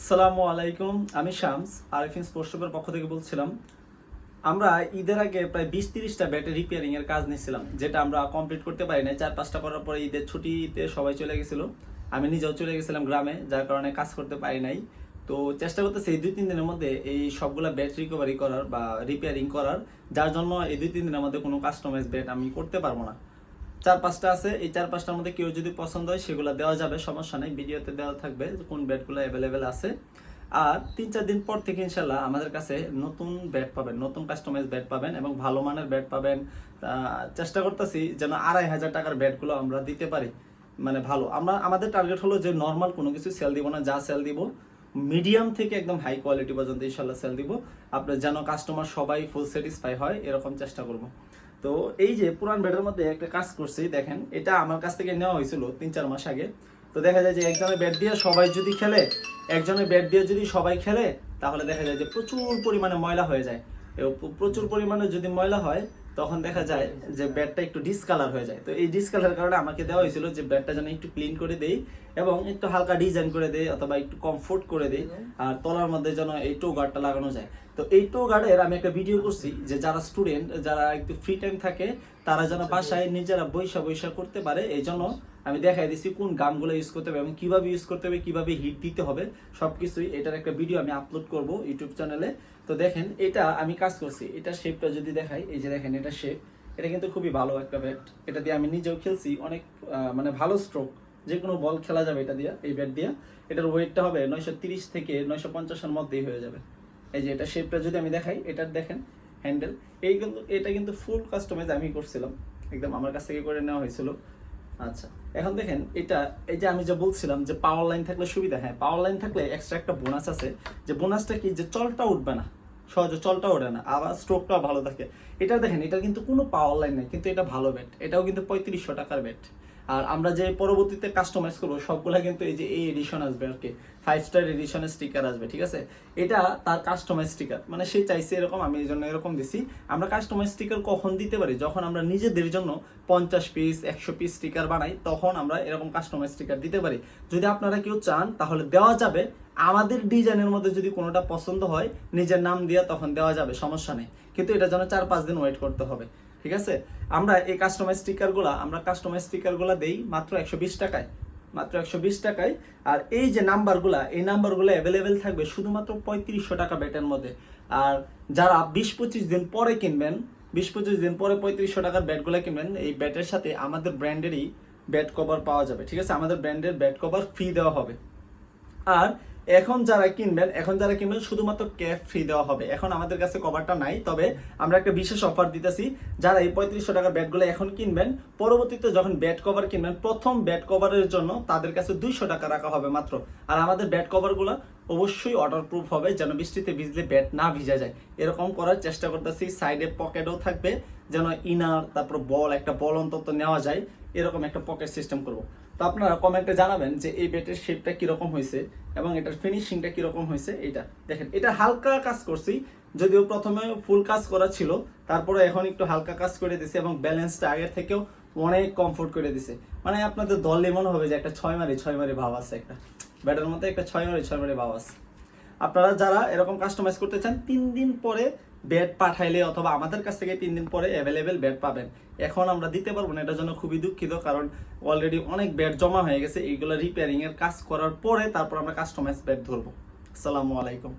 আসসালামু আলাইকুম, আমি শামস, আরিফিন স্পোর্টস পক্ষ থেকে বলছিলাম। আমরা ঈদের আগে প্রায় বিশ তিরিশটা ব্যাটে রিপেয়ারিং এর কাজ নিয়েছিলাম, যেটা আমরা কমপ্লিট করতে পারি না চার পাঁচটা করার পরে ঈদের ছুটিতে সবাই চলে গেছিল। আমি নিজেও চলে গেছিলাম গ্রামে, যার কারণে কাজ করতে পারি নাই। তো চেষ্টা করতেছি এই দুই তিন দিনের মধ্যে এই সবগুলা ব্যাট রিকভারি করার বা রিপেয়ারিং করার, যার জন্য এই দুই তিন দিনের মধ্যে কোনো কাস্টমাইজ ব্যাট আমি করতে পারব না। চার পাঁচটা আছে, এই চার পাঁচটার মধ্যে কেউ যদি পছন্দ হয় সেগুলো দেওয়া যাবে, সমস্যা নেই, ভিডিওতে দেওয়া থাকবে কোন ব্যাটগুলো অ্যাভেলেবেল আছে। আর তিন চার দিন পর থেকে ইনশাল্লাহ আমাদের কাছে নতুন ব্যাট পাবেন, নতুন কাস্টমাইজ ব্যাট পাবেন এবং ভালো মানের ব্যাট পাবেন। চেষ্টা করতেছি যেন আড়াই হাজার টাকার ব্যাটগুলো আমরা দিতে পারি মানে ভালো। আমরা, আমাদের টার্গেট হলো যে নর্মাল কোনো কিছু সেল দিব না, যা সেল দিব মিডিয়াম থেকে একদম হাই কোয়ালিটি পর্যন্ত ইনশাল্লাহ সেল দিব। আপনার যেন কাস্টমার সবাই ফুল স্যাটিসফাই হয়, এরকম চেষ্টা করব। তো এই যে পুরান ব্যাটের মধ্যে একটা কাজ করছি, দেখেন, এটা আমার কাছ থেকে নেওয়া হয়েছিল তিন চার মাস আগে। তো দেখা যায় যে একজনের ব্যাট দিয়ে সবাই যদি খেলে, একজনের ব্যাট দিয়ে যদি সবাই খেলে, তাহলে দেখা যায় যে প্রচুর পরিমাণে ময়লা হয়ে যায়। প্রচুর পরিমাণে যদি ময়লা হয় তখন দেখা যায় যে ব্যাটটা একটু ডিসকালার হয়ে যায়। তো এই ডিসকালার কারণে আমাকে দেওয়া হয়েছিল যে ব্যাটটা যেন একটু ক্লিন করে দেই এবং একটু হালকা ডিজাইন করে দেই অথবা একটু কমফোর্ট করে দেই আর তলার মধ্যে যেন এই টো গার্ডটা লাগানো যায়। তো এই টো গার্ডের আমি একটা ভিডিও করছি যে যারা স্টুডেন্ট যারা একটু ফ্রি টাইম থাকে, তারা যেন বাসায় নিজেরা বৈশা বৈশা করতে পারে। এই জন্য আমি দেখাই দিচ্ছি কোন গামগুলো ইউজ করতে হবে এবং কীভাবে ইউজ করতে হবে, কীভাবে হিট দিতে হবে, সবকিছুই এটার একটা ভিডিও আমি আপলোড করব ইউটিউব চ্যানেলে তো দেখেন, এটা আমি কাজ করছি। এটা শেপটা যদি দেখাই, এই যে দেখেন এটা শেপ এটা কিন্তু খুবই ভালো একটা ব্যাট এটা দিয়ে আমি নিজেও খেলছি, অনেক মানে ভালো স্ট্রোক যে কোনো বল খেলা যাবে এটা দিয়ে, এই ব্যাট দিয়ে। এটার ওয়েটটা হবে নয়শো তিরিশ থেকে নয়শো পঞ্চাশের মধ্যেই হয়ে যাবে। এই যে এটা শেপটা যদি আমি দেখাই, এটার দেখেন হ্যান্ডেল এই কিন্তু, এটা কিন্তু ফুল কাস্টমাইজ আমি করছিলাম। একদম আমার কাছ থেকে করে নেওয়া হয়েছিল। আচ্ছা এখন দেখেন, এটা, এই যে আমি যে বলছিলাম যে পাওয়ার লাইন থাকলে সুবিধা হ্যাঁ পাওয়ার লাইন থাকলে এক্সট্রা একটা বোনাস আছে। যে বোনাসটা কি? যে চলটা উঠবে না, সহজে চলটা ওঠে না, আবার স্ট্রোকটাও ভালো থাকে। এটা দেখেন এটা কিন্তু কোনো পাওয়ার লাইন নেই, কিন্তু এটা ভালো ব্যাট এটাও কিন্তু পঁয়ত্রিশশো টাকার ব্যাট আর আমরা যে পরবর্তীতে কাস্টমাইজ করব, সবগুলা কিন্তু এই যে এই এডিশন আসবে আর কি। ফাইভ স্টার এডিশনের স্টিকার আসবে, ঠিক আছে? এটা তার কাস্টমাইজ স্টিকার মানে সে চাইছে এরকম, আমি এই জন্য এরকম দিছি। আমরা কাস্টমাইজ স্টিকার কখন দিতে পারি? যখন আমরা নিজেদের জন্য পঞ্চাশ পিস একশো পিস স্টিকার বানাই, তখন আমরা এরকম কাস্টমাইজ স্টিকার দিতে পারি। যদি আপনারা কেউ চান, তাহলে দেওয়া যাবে। আমাদের ডিজাইনের মধ্যে যদি কোনোটা পছন্দ হয়, নিজের নাম দিয়ে তখন দেওয়া যাবে, সমস্যা নেই। কিন্তু এটা যেন চার পাঁচ দিন ওয়েট করতে হবে। ঠিক আছে? আমরা এই কাস্টমাইজ স্টিকারগুলো আমরা কাস্টমাইজ স্টিকারগুলো দেই মাত্র একশো বিশ টাকায়। মাত্র একশো বিশ টাকায়। আর এই যে নাম্বারগুলা এই নাম্বারগুলো অ্যাভেলেবেল থাকবে শুধুমাত্র পঁয়ত্রিশশো টাকা ব্যাটের মধ্যে। আর যারা বিশ পঁচিশ দিন পরে কিনবেন বিশ পঁচিশ দিন পরে পঁয়ত্রিশশো টাকার ব্যাটগুলো কিনবেন, এই ব্যাটের সাথে আমাদের ব্র্যান্ডেরই ব্যাট কভার পাওয়া যাবে, ঠিক আছে? আমাদের ব্র্যান্ডের ব্যাট কভার ফ্রি দেওয়া হবে। আর এখন যারা কিনবেন, এখন যারা কিনবেন, শুধুমাত্র ক্যাপ ফ্রি দেওয়া হবে। এখন আমাদের কাছে কভারটা নাই, তবে আমরা একটা বিশেষ অফার দিতেছি। যারা এই পঁয়ত্রিশশো টাকার ব্যাটগুলো এখন কিনবেন, পরবর্তীতে যখন ব্যাট কভার কিনবেন, প্রথম ব্যাট কভারের জন্য তাদের কাছে দুইশো টাকা রাখা হবে মাত্র। আর আমাদের ব্যাট কভারগুলো অবশ্যই ওয়াটার প্রুফ হবে, যেন বৃষ্টিতে ভিজলে ব্যাট না ভিজা যায়। এরকম করার চেষ্টা করতেছি। সাইডে পকেটও থাকবে, যেন ইনার তারপর বল একটা বল অন্তত নেওয়া যায়। এরকম একটা পকেট সিস্টেম করব। তো আপনারা কমেন্টে জানাবেন যে এই বেটের শেপটা কীরকম হয়েছে এবং এটার ফিনিশিংটা কীরকম হয়েছে এটা। দেখেন, এটা হালকা কাজ করছি, যদিও প্রথমে ফুল কাজ করা ছিল, তারপরে এখন একটু হালকা কাজ করে দিছে এবং ব্যালেন্সটা আগের থেকেও অনেক কমফোর্ট করে দিছে। মানে আপনাদের দলে মনে হবে যে একটা ছয় মারি ছয় মারি ভাব আছে একটা। ব্যাটের মধ্যে একটা ছয় মারি ছয় মারি ভাব আছে। আপনারা যারা এরকম কাস্টমাইজ করতে চান, তিন দিন পরে ব্যাট পাঠাইলে অথবা আমাদের কাছ থেকে তিন দিন পরে অ্যাভেলেবেল ব্যাট পাবেন। এখন আমরা দিতে পারব না, এটার জন্য খুবই দুঃখিত, কারণ অলরেডি অনেক ব্যাট জমা হয়ে গেছে, এইগুলো রিপেয়ারিং এর কাজ করার পরে তারপর আমরা কাস্টমাইজ ব্যাট ধরবো। আসসালামু আলাইকুম।